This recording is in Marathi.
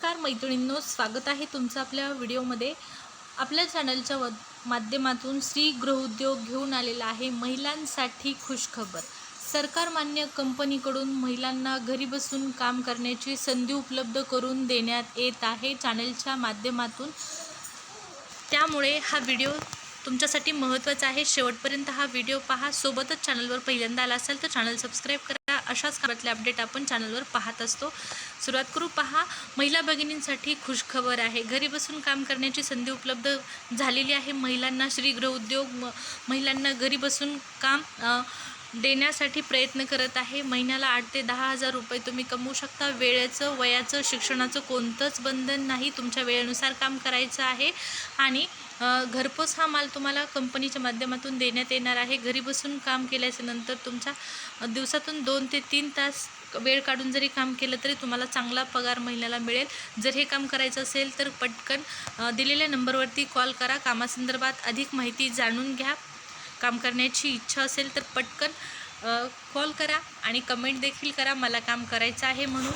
नमस्कार मैत्रिणींनो स्वागत आहे तुमचं आपल्या व्हिडिओमध्ये. आपल्या चॅनलच्या व माध्यमातून श्री गृहउद्योग घेऊन आलेला आहे महिलांसाठी खुशखबर. सरकारमान्य कंपनीकडून महिलांना घरी बसून काम करण्याची संधी उपलब्ध करून देण्यात येत आहे चॅनलच्या माध्यमातून. त्यामुळे हा व्हिडिओ तुमच्यासाठी महत्त्वाचा आहे. शेवटपर्यंत हा व्हिडिओ पहा. सोबतच चॅनलवर पहिल्यांदा आला असाल तर चॅनल सबस्क्राईब करा. अशाच कामातले अपडेट आपण चॅनलवर पाहत असतो. सुरुवात करू पहा. महिला भगिनींसाठी खुशखबर आहे. घरी बसून काम करण्याची संधी उपलब्ध झालेली आहे. महिलांना श्रीगृह उद्योग महिलांना घरी बसून काम देण्यासाठी प्रयत्न करत आहे. महिन्याला आठ ते दहा हजार रुपये तुम्ही कमवू शकता. वेळेचं वयाचं शिक्षणाचं कोणतंच बंधन नाही. तुमच्या वेळेनुसार काम करायचं आहे. आणि घरपोच हा माल तुम्हाला कंपनीच्या माध्यमातून देण्यात येणार आहे. घरी बसून काम केल्याच्यानंतर तुमच्या दिवसातून दोन ते तीन तास वेळ काढून जरी काम केलं तरी तुम्हाला चांगला पगार महिन्याला मिळेल. जर हे काम करायचं असेल तर पटकन दिलेल्या नंबरवरती कॉल करा. कामासंदर्भात अधिक माहिती जाणून घ्या. काम करण्याची इच्छा असेल तर पटकन कॉल करा आणि कमेंट देखील करा मला काम करायचं आहे म्हणून.